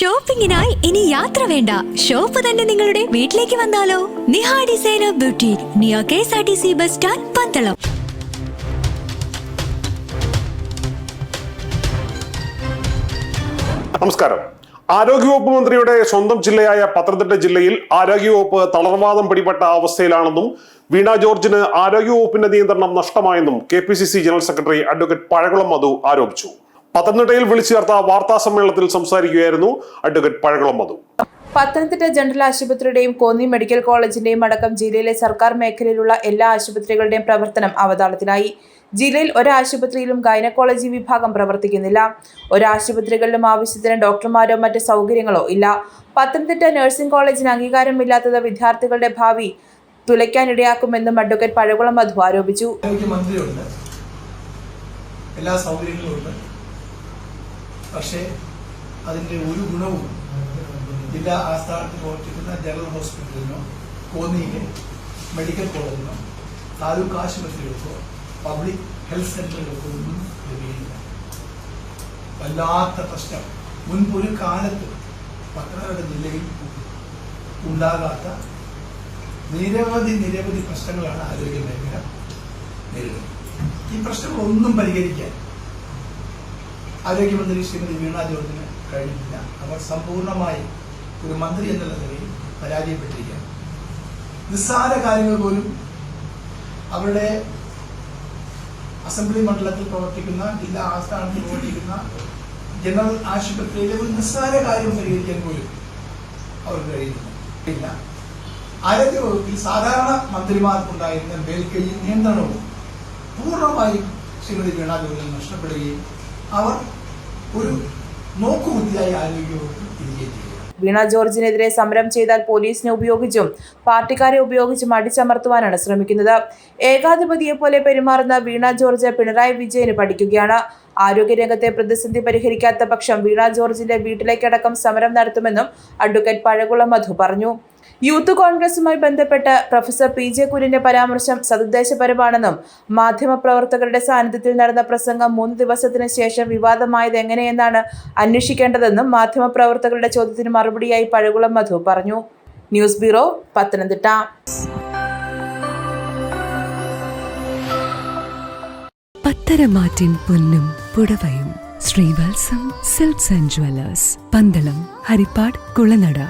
ഷോപ്പിംഗിനായി ഇനി യാത്ര വേണ്ട. ഷോപ്പ് തന്നെ നിങ്ങളുടെ വീട്ടിലേക്ക് വന്നാലോ? നിഹാ ഡിസൈനർ ബ്യൂട്ടി നിയോ K S R T C bus stand Pandalam. നമസ്കാരം. ആരോഗ്യവകുപ്പ് മന്ത്രിയുടെ സ്വന്തം ജില്ലയായ പത്തനംതിട്ട ജില്ലയിൽ ആരോഗ്യവകുപ്പ് തളർവാദം പിടിപെട്ട അവസ്ഥയിലാണെന്നും വീണ ജോർജിന് ആരോഗ്യവകുപ്പിന്റെ നിയന്ത്രണം നഷ്ടമായെന്നും K P C C general secretary advocate Pazhakulam Madhu ആരോപിച്ചു. പത്തനംതിട്ടയിൽ വിളിച്ചു ചേർത്ത വാർത്താ സമ്മേളനത്തിൽ സംസാരിക്കുകയായിരുന്നു അഡ്വക്കേറ്റ് പഴകുളം മധു. പത്തനംതിട്ട ജനറൽ ആശുപത്രിയുടെയും കോന്നി മെഡിക്കൽ കോളേജിന്റെയും അടക്കം ജില്ലയിലെ സർക്കാർ മേഖലയിലുള്ള എല്ലാ ആശുപത്രികളുടെയും പ്രവർത്തനം അവതാളത്തിലായി. ജില്ലയിൽ ഒരാശുപത്രിയിലും ഗൈനക്കോളജി വിഭാഗം പ്രവർത്തിക്കുന്നില്ല. ഒരാശുപത്രികളിലും ആവശ്യത്തിന് ഡോക്ടർമാരോ മറ്റ് സൗകര്യങ്ങളോ ഇല്ല. പത്തനംതിട്ട നഴ്സിംഗ് കോളേജിന് അംഗീകാരമില്ലാത്തത് വിദ്യാർത്ഥികളുടെ ഭാവി തുലയ്ക്കാനിടയാക്കുമെന്നും അഡ്വക്കേറ്റ് പഴകുളം മധു ആരോപിച്ചു. എല്ലാ സൗകര്യങ്ങളും ഉണ്ട്. പക്ഷേ അതിന്റെ ഒരു ഗുണവും ജില്ലാ ആസ്ഥാനത്ത് പ്രവർത്തിക്കുന്ന ജനറൽ ഹോസ്പിറ്റലിനോ കോന്നിയിലെ മെഡിക്കൽ കോളേജിനോ താലൂക്ക് ആശുപത്രികൾക്കോ പബ്ലിക് ഹെൽത്ത് സെന്ററുകൾക്കോ ഒന്നും ലഭിക്കില്ല വല്ലാത്ത പ്രശ്നം. മുൻപൊരു കാലത്ത് പത്തനംതിട്ട ജില്ലയിൽ ഉണ്ടാകാത്ത നിരവധി നിരവധി പ്രശ്നങ്ങളാണ് ആരോഗ്യ മേഖല നേരിടുന്നത്. ഈ പ്രശ്നങ്ങളൊന്നും പരിഹരിക്കാൻ ആരോഗ്യമന്ത്രി ശ്രീമതി വീണ ജോർജിന് കഴിഞ്ഞില്ല അവർ സമ്പൂർണമായി ഒരു മന്ത്രി എന്നുള്ള നിലയിൽ പരാജയപ്പെട്ടിരിക്കുകയാണ്. നിസ്സാര കാര്യങ്ങൾ പോലും അവരുടെ അസംബ്ലി മണ്ഡലത്തിൽ പ്രവർത്തിക്കുന്ന ജില്ലാ ആസ്ഥാനത്തിൽ പ്രവർത്തിക്കുന്ന ജനറൽ ആശുപത്രിയിലെ ഒരു നിസ്സാര കാര്യം പരിഹരിക്കാൻ പോലും അവർക്ക് കഴിയുന്നില്ല. ആരോഗ്യവകുപ്പിൽ സാധാരണ മന്ത്രിമാർക്കുണ്ടായിരുന്ന മേൽക്കൈയും നിയന്ത്രണവും പൂർണമായും ശ്രീമതി വീണാ ജോർജിന് നഷ്ടപ്പെടുകയും അവർ ഒരു നോക്കുകുത്തിയായി ആരോഗ്യവകുപ്പ് ചെയ്യുക. വീണ ജോർജിനെതിരെ സമരം ചെയ്താൽ പോലീസിനെ ഉപയോഗിച്ചും പാർട്ടിക്കാരെ ഉപയോഗിച്ചും അടിച്ചമർത്തുവാനാണ് ശ്രമിക്കുന്നത്. ഏകാധിപതിയെ പോലെ പെരുമാറുന്ന വീണ ജോർജ് പിണറായി വിജയന് പഠിക്കുകയാണ്. ആരോഗ്യരംഗത്തെ പ്രതിസന്ധി പരിഹരിക്കാത്ത പക്ഷം വീണ ജോർജിന്റെ വീട്ടിലേക്കടക്കം സമരം നടത്തുമെന്നും അഡ്വക്കേറ്റ് പഴകുളം മധു പറഞ്ഞു. യൂത്ത് കോൺഗ്രസുമായി ബന്ധപ്പെട്ട് പ്രൊഫസർ പി ജെ കുര്യന്റെ പരാമർശം സതുദ്ദേശപരമാണെന്നും മാധ്യമപ്രവർത്തകരുടെ സാന്നിധ്യത്തിൽ നടന്ന പ്രസംഗം മൂന്ന് ദിവസത്തിന് ശേഷം വിവാദമായത് എങ്ങനെയെന്നാണ് അന്വേഷിക്കേണ്ടതെന്നും മാധ്യമപ്രവർത്തകരുടെ ചോദ്യത്തിന് മറുപടിയായി പഴകുളം മധു പറഞ്ഞു. News bureau Pathanamthitta. പത്തരമാറ്റിൻ പൊന്നും പുടവയും Srivatsam silks and jewellers Pandalam Harippad Kulanada.